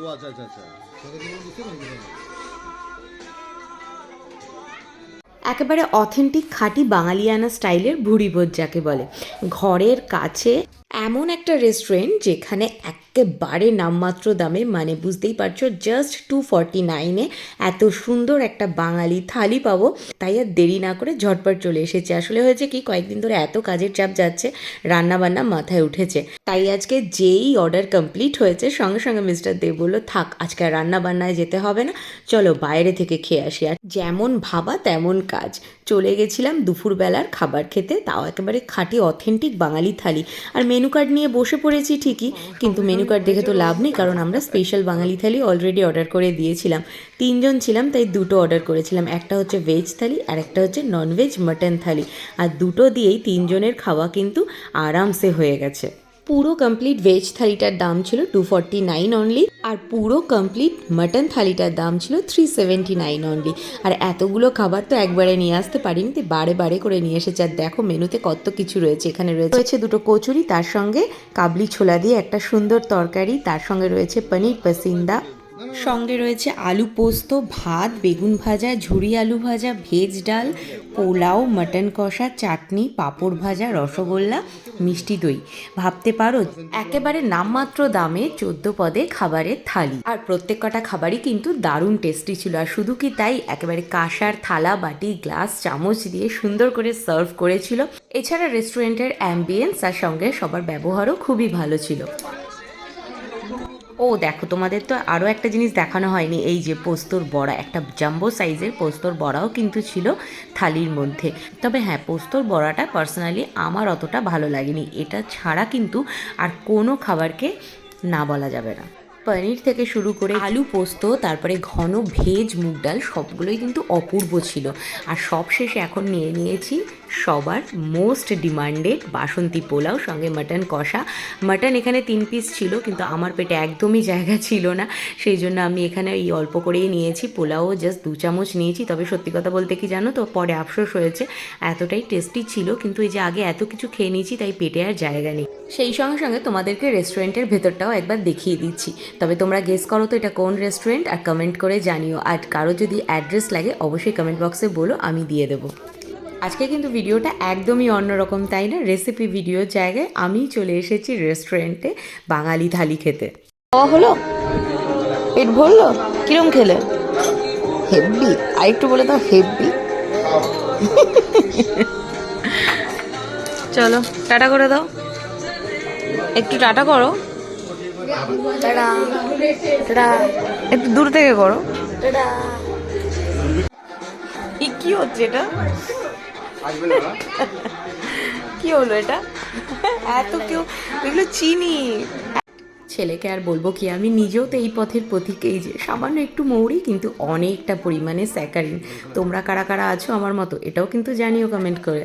ও আচ্ছা আচ্ছা আচ্ছা। একেবারে অথেন্টিক খাঁটি বাঙালিয়ানা স্টাইলের ভুড়িভোজ যাকে বলে। ঘরের কাছে এমন একটা রেস্টুরেন্ট যেখানে একেবারে নামমাত্র দামে মানে বুঝতেই পারছ জাস্ট টু ফর্টি নাইনে এত সুন্দর একটা বাঙালি থালি পাবো। তাই আর দেরি না করে ঝটপট চলে এসেছে। আসলে হয়েছে কি, কয়েকদিন ধরে এত কাজের চাপ যাচ্ছে রান্না বান্না মাথায় উঠেছে। তাই আজকে যেই অর্ডার কমপ্লিট হয়েছে, সঙ্গে সঙ্গে মিস্টার দেব বলল, থাক, আজকে আর রান্না বান্নায় যেতে হবে না, চলো বাইরে থেকে খেয়ে আসি। আর যেমন ভাবা তেমন কাজ। চলে গেছিলাম দুপুরবেলার খাবার খেতে, তাও একেবারে খাঁটি অথেন্টিক বাঙালি থালি। আর মেনু কার্ড নিয়ে বসে পড়েছি ঠিকই, কিন্তু মেনু কার্ড দেখে তো লাভ নেই, কারণ আমরা স্পেশাল বাঙালি থালি অলরেডি অর্ডার করে দিয়েছিলাম। তিনজন ছিলাম, তাই দুটো অর্ডার করেছিলাম। একটা হচ্ছে ভেজ থালি, আর একটা হচ্ছে ননভেজ মাটন থালি। আর দুটো দিয়েই তিনজনের খাওয়া কিন্তু আরামসে হয়ে গেছে। পুরো কমপ্লিট ভেজ থালিটার দাম ছিল টু ফর্টি নাইন অনলি আর পুরো কমপ্লিট মাটন থালিটার দাম ছিল থ্রি সেভেন্টি নাইন অনলি আর এতগুলো খাবার তো একবারে নিয়ে আসতে পারিনি, তো বারে বারে করে নিয়ে এসেছে। আর দেখো মেনুতে কত কিছু রয়েছে, এখানে রয়েছে দুটো কচুরি, তার সঙ্গে কাবলি ছোলা দিয়ে একটা সুন্দর তরকারি, তার সঙ্গে রয়েছে পনির পাসিন্দা। সঙ্গে রয়েছে আলু পোস্ত, ভাত, বেগুন ভাজা, ঝুরি আলু ভাজা, ভেজ ডাল, পোলাও, মাটন কষা, চাটনি, পাঁপড় ভাজা, রসগোল্লা, মিষ্টি দই। ভাবতে পারো, একেবারে নামমাত্র দামে চোদ্দ পদে খাবারের থালি। আর প্রত্যেক কটা খাবারই কিন্তু দারুণ টেস্টি ছিল। আর শুধু কি তাই, একেবারে কাঁসার থালা, বাটি, গ্লাস, চামচ দিয়ে সুন্দর করে সার্ভ করেছিল। এছাড়া রেস্টুরেন্টের অ্যাম্বিয়েন্স আর সঙ্গে সবার ব্যবহারও খুবই ভালো ছিল। ও দেখো, তোমাদের তো আরও একটা জিনিস দেখানো হয়নি, এই যে পোস্তর বড়া, একটা জাম্বো সাইজের পোস্তর বড়াও কিন্তু ছিল থালির মধ্যে। তবে হ্যাঁ পোস্তর বড়াটা পার্সোনালি আমার অতটা ভালো লাগেনি, এটা ছাড়া কিন্তু আর কোনো খাবারকে না বলা যাবে না। পনির থেকে শুরু করে আলু পোস্ত, তারপরে ঘন ভেজ মুগ ডাল, সবগুলোই কিন্তু অপূর্ব ছিল। আর সবশেষে এখন নিয়ে নিয়েছি সবার মোস্ট ডিমান্ডেড বাসন্তী পোলাও, সঙ্গে মাটন কষা। মাটন এখানে তিন পিস ছিল, কিন্তু আমার পেটে একদমই জায়গা ছিল না। সেই জন্য আমি এখানে এই অল্প করেই নিয়েছি। পোলাও জাস্ট দু চামচ নিয়েছি। তবে সত্যি কথা বলতে কি জানো তো, পরে আফসোস হয়েছে, এতটাই টেস্টি ছিল। কিন্তু এই যে আগে এত কিছু খেয়ে নিয়েছি, তাই পেটে আর জায়গা নেই। সেই সঙ্গে সঙ্গে তোমাদেরকে রেস্টুরেন্টের ভেতরটাও একবার দেখিয়ে দিচ্ছি। তবে তোমরা গেস করো তো এটা কোন রেস্টুরেন্ট আর কমেন্ট করে জানিও। আর কারও যদি অ্যাড্রেস লাগে অবশ্যই কমেন্ট বক্সে বলো আমি দিয়ে দেবো। আজকে কিন্তু ভিডিওটা একদমই অন্যরকম তাই না? রেসিপি ভিডিওর জায়গায় আমি চলে এসেছি রেস্টুরেন্টে বাঙালি থালি খেতে। খাওয়া হলো? পেট ভরলো? কিরম খেলে? হেভি আর একটু বলে দাও হেভি চলো টাটা করে দাও। একটু টাটা করো। একটু দূর থেকে করো। কি হচ্ছে এটা? কি হলো এটা? এত কেউ এগুলো চিনি। ছেলেকে আর বলব কি আমি নিজেও তো এই পথের পথিক এই যে সামান্য একটু মৌরি কিন্তু অনেকটা পরিমাণে স্যাকারিন। তোমরা কারা কারা আছো আমার মতো এটাও কিন্তু জানিও কমেন্ট করে।